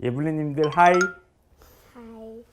예블리님들 하이. 하이.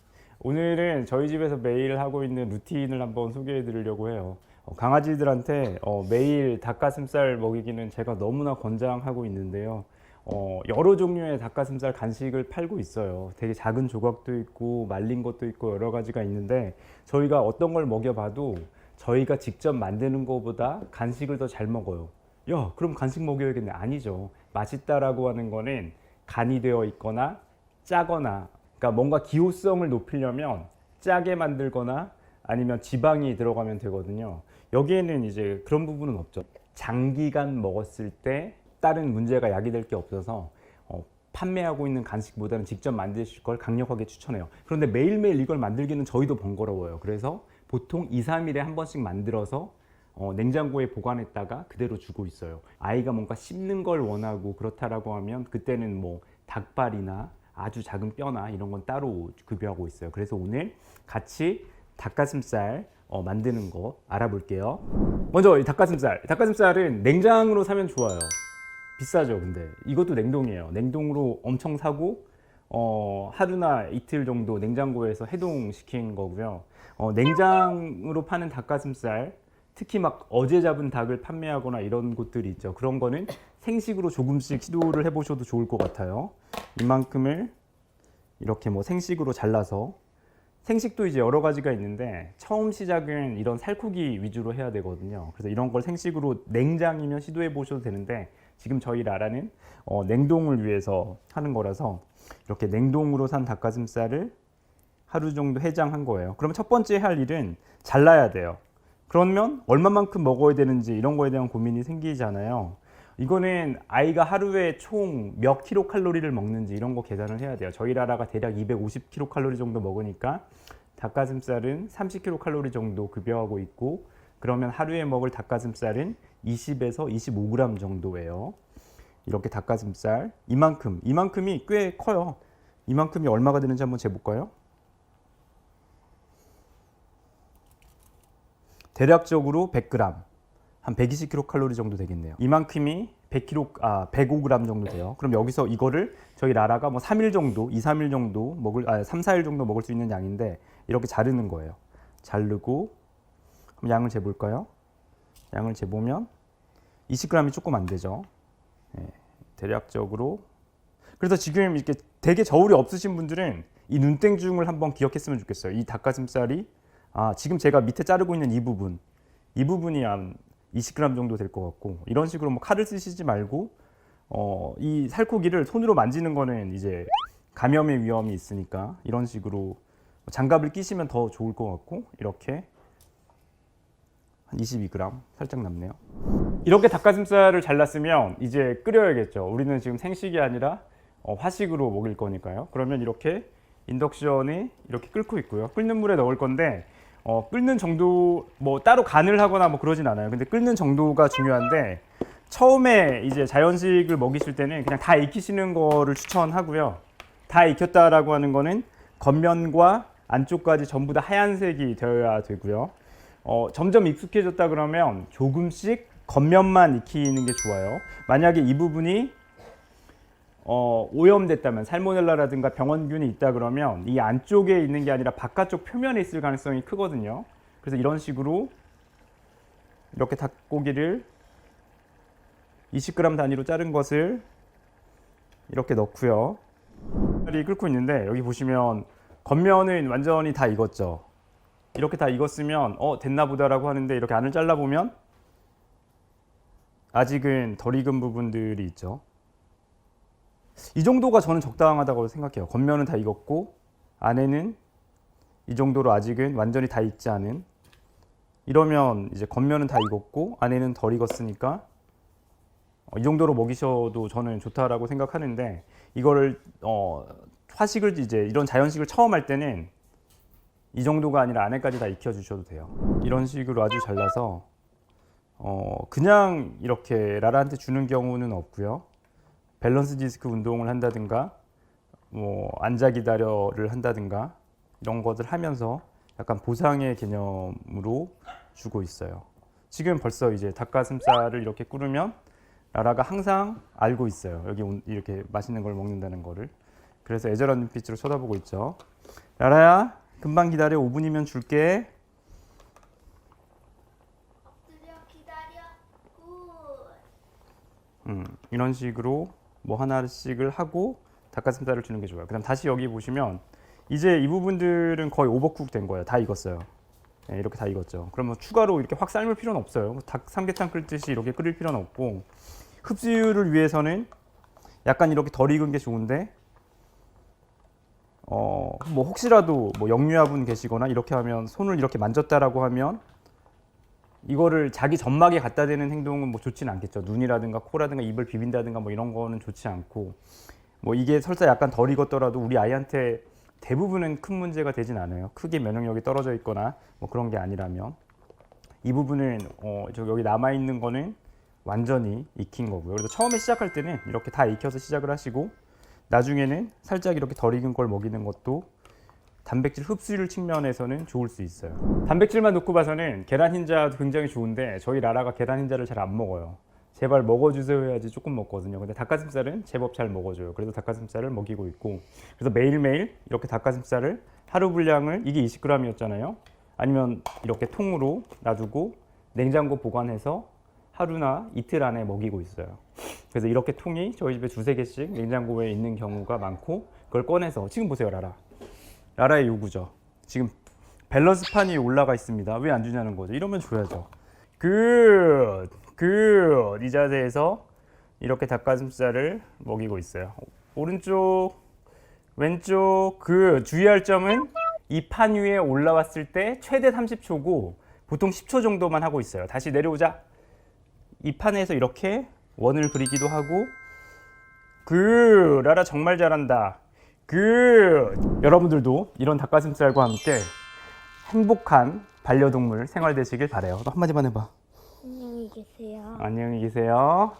오늘은 저희 집에서 매일 하고 있는 루틴을 한번 소개해 드리려고 해요. 어, 강아지들한테 어, 매일 닭가슴살 먹이기는 제가 너무나 권장하고 있는데요. 어, 여러 종류의 닭가슴살 간식을 팔고 있어요. 되게 작은 조각도 있고 말린 것도 있고 여러 가지가 있는데 저희가 어떤 걸 먹여봐도 저희가 직접 만드는 것보다 간식을 더 잘 먹어요. 야, 그럼 간식 먹여야겠네. 아니죠. 맛있다라고 하는 거는 간이 되어 있거나 짜거나 그러니까 뭔가 기호성을 높이려면 짜게 만들거나 아니면 지방이 들어가면 되거든요. 여기에는 이제 그런 부분은 없죠. 장기간 먹었을 때 다른 문제가 야기될 게 없어서 어, 판매하고 있는 간식보다는 직접 만드실 걸 강력하게 추천해요. 그런데 매일매일 이걸 만들기는 저희도 번거로워요. 그래서 보통 2, 3일에 한 번씩 만들어서 어, 냉장고에 보관했다가 그대로 주고 있어요. 아이가 뭔가 씹는 걸 원하고 그렇다라고 하면 그때는 뭐 닭발이나 아주 작은 뼈나 이런 건 따로 급여하고 있어요. 그래서 오늘 같이 닭가슴살 어, 만드는 거 알아볼게요. 먼저 이 닭가슴살. 닭가슴살은 냉장으로 사면 좋아요. 비싸죠, 근데 이것도 냉동이에요. 냉동으로 엄청 사고 어, 하루나 이틀 정도 냉장고에서 해동시킨 거고요. 어, 냉장으로 파는 닭가슴살, 특히 막 어제 잡은 닭을 판매하거나 이런 곳들이 있죠. 그런 거는 생식으로 조금씩 시도를 해보셔도 좋을 것 같아요. 이만큼을 이렇게 뭐 생식으로 잘라서 생식도 이제 여러 가지가 있는데 처음 시작은 이런 살코기 위주로 해야 되거든요. 그래서 이런 걸 생식으로 냉장이면 시도해 보셔도 되는데 지금 저희 라라는 어, 냉동을 위해서 하는 거라서 이렇게 냉동으로 산 닭가슴살을 하루 정도 해장한 거예요. 그러면 첫 번째 할 일은 잘라야 돼요. 그러면 얼마만큼 먹어야 되는지 이런 거에 대한 고민이 생기잖아요. 이거는 아이가 하루에 총 몇 킬로 칼로리를 먹는지 이런 거 계산을 해야 돼요. 저희 라라가 대략 250 킬로 칼로리 정도 먹으니까 닭가슴살은 30 킬로 칼로리 정도 급여하고 있고 그러면 하루에 먹을 닭가슴살은 20에서 25g 정도예요. 이렇게 닭가슴살 이만큼 이만큼이 꽤 커요. 이만큼이 얼마가 되는지 한번 재볼까요? 대략적으로 100g, 한 120kcal 정도 되겠네요. 이만큼이 100kg, 아 105g 정도 돼요. 그럼 여기서 이거를 저희 라라가 뭐 3일 정도, 2, 3일 정도 먹을, 아 3, 4일 정도 먹을 수 있는 양인데 이렇게 자르는 거예요. 자르고 그럼 양을 재 볼까요? 양을 재 보면 20g이 조금 안 되죠. 예, 대략적으로. 그래서 지금 이렇게 되게 저울이 없으신 분들은 이 눈땡중을 한번 기억했으면 좋겠어요. 이 닭가슴살이 아 지금 제가 밑에 자르고 있는 이 부분 이 부분이 한 20g 정도 될 것 같고 이런 식으로 뭐 칼을 쓰시지 말고 어, 이 살코기를 손으로 만지는 거는 이제 감염의 위험이 있으니까 이런 식으로 장갑을 끼시면 더 좋을 것 같고 이렇게 한 22g 살짝 남네요. 이렇게 닭가슴살을 잘랐으면 이제 끓여야겠죠. 우리는 지금 생식이 아니라 어, 화식으로 먹일 거니까요. 그러면 이렇게 인덕션에 이렇게 끓고 있고요. 끓는 물에 넣을 건데 어, 끓는 정도 뭐 따로 간을 하거나 뭐 그러진 않아요. 근데 끓는 정도가 중요한데 처음에 이제 자연식을 먹이실 때는 그냥 다 익히시는 거를 추천하고요. 다 익혔다라고 하는 거는 겉면과 안쪽까지 전부 다 하얀색이 되어야 되고요. 어, 점점 익숙해졌다 그러면 조금씩 겉면만 익히는 게 좋아요. 만약에 이 부분이 어, 오염됐다면 살모넬라라든가 병원균이 있다 그러면 이 안쪽에 있는 게 아니라 바깥쪽 표면에 있을 가능성이 크거든요. 그래서 이런 식으로 이렇게 닭고기를 20g 단위로 자른 것을 이렇게 넣고요. 이 끓고 있는데 여기 보시면 겉면은 완전히 다 익었죠. 이렇게 다 익었으면 어 됐나 보다라고 하는데 이렇게 안을 잘라 보면 아직은 덜 익은 부분들이 있죠. 이 정도가 저는 적당하다고 생각해요. 겉면은 다 익었고 안에는 이 정도로 아직은 완전히 다 익지 않은 이러면 이제 겉면은 다 익었고 안에는 덜 익었으니까 어, 이 정도로 먹이셔도 저는 좋다라고 생각하는데 이거를 어, 화식을 이제 이런 자연식을 처음 할 때는 이 정도가 아니라 안에까지 다 익혀 주셔도 돼요. 이런 식으로 아주 잘라서 어, 그냥 이렇게 라라한테 주는 경우는 없고요. 밸런스 디스크 운동을 한다든가 뭐 앉아 기다려를 한다든가 이런 것들 하면서 약간 보상의 개념으로 주고 있어요. 지금 벌써 이제 닭가슴살을 이렇게 끓으면 라라가 항상 알고 있어요. 여기 온- 이렇게 맛있는 걸 먹는다는 거를. 그래서 애절한 눈빛으로 쳐다보고 있죠. 라라야, 금방 기다려. 5분이면 줄게. 엎드려 기다려. 굿. 음, 이런 식으로 뭐 하나씩을 하고 닭가슴살을 주는 게 좋아요. 그다음 다시 여기 보시면 이제 이 부분들은 거의 오버쿡 된 거예요. 다 익었어요. 네, 이렇게 다 익었죠. 그러면 추가로 이렇게 확 삶을 필요는 없어요. 뭐닭 삼계탕 끓듯이 이렇게 끓일 필요는 없고 흡수율을 위해서는 약간 이렇게 덜 익은 게 좋은데 어 뭐 혹시라도 뭐 영유아분 계시거나 이렇게 하면 손을 이렇게 만졌다라고 하면 이거를 자기 점막에 갖다 대는 행동은 뭐 좋지는 않겠죠. 눈이라든가 코라든가 입을 비빈다든가 뭐 이런 거는 좋지 않고 뭐 이게 설사 약간 덜 익었더라도 우리 아이한테 대부분은 큰 문제가 되진 않아요. 크게 면역력이 떨어져 있거나 뭐 그런 게 아니라면 이 부분은 어, 저 여기 남아 있는 거는 완전히 익힌 거고요. 그래서 처음에 시작할 때는 이렇게 다 익혀서 시작을 하시고 나중에는 살짝 이렇게 덜 익은 걸 먹이는 것도 단백질 흡수율 측면에서는 좋을 수 있어요. 단백질만 놓고 봐서는 계란 흰자도 굉장히 좋은데 저희 라라가 계란 흰자를 잘 안 먹어요. 제발 먹어주세요 해야지 조금 먹거든요. 근데 닭가슴살은 제법 잘 먹어줘요. 그래서 닭가슴살을 먹이고 있고 그래서 매일매일 이렇게 닭가슴살을 하루 분량을 이게 20g이었잖아요. 아니면 이렇게 통으로 놔두고 냉장고 보관해서 하루나 이틀 안에 먹이고 있어요. 그래서 이렇게 통이 저희 집에 두세 개씩 냉장고에 있는 경우가 많고 그걸 꺼내서 지금 보세요 라라. 라라의 요구죠. 지금 밸런스판이 올라가 있습니다. 왜 안 주냐는 거죠. 이러면 줘야죠. 굿, 굿. 이 자세에서 이렇게 닭가슴살을 먹이고 있어요. 오른쪽, 왼쪽. 그 주의할 점은 이 판 위에 올라왔을 때 최대 30초고 보통 10초 정도만 하고 있어요. 다시 내려오자. 이 판에서 이렇게 원을 그리기도 하고 그 라라 정말 잘한다. 그 여러분들도 이런 닭가슴살과 함께 행복한 반려동물 생활 되시길 바래요. 너 한마디만 해봐. 안녕히 계세요. 안녕히 계세요.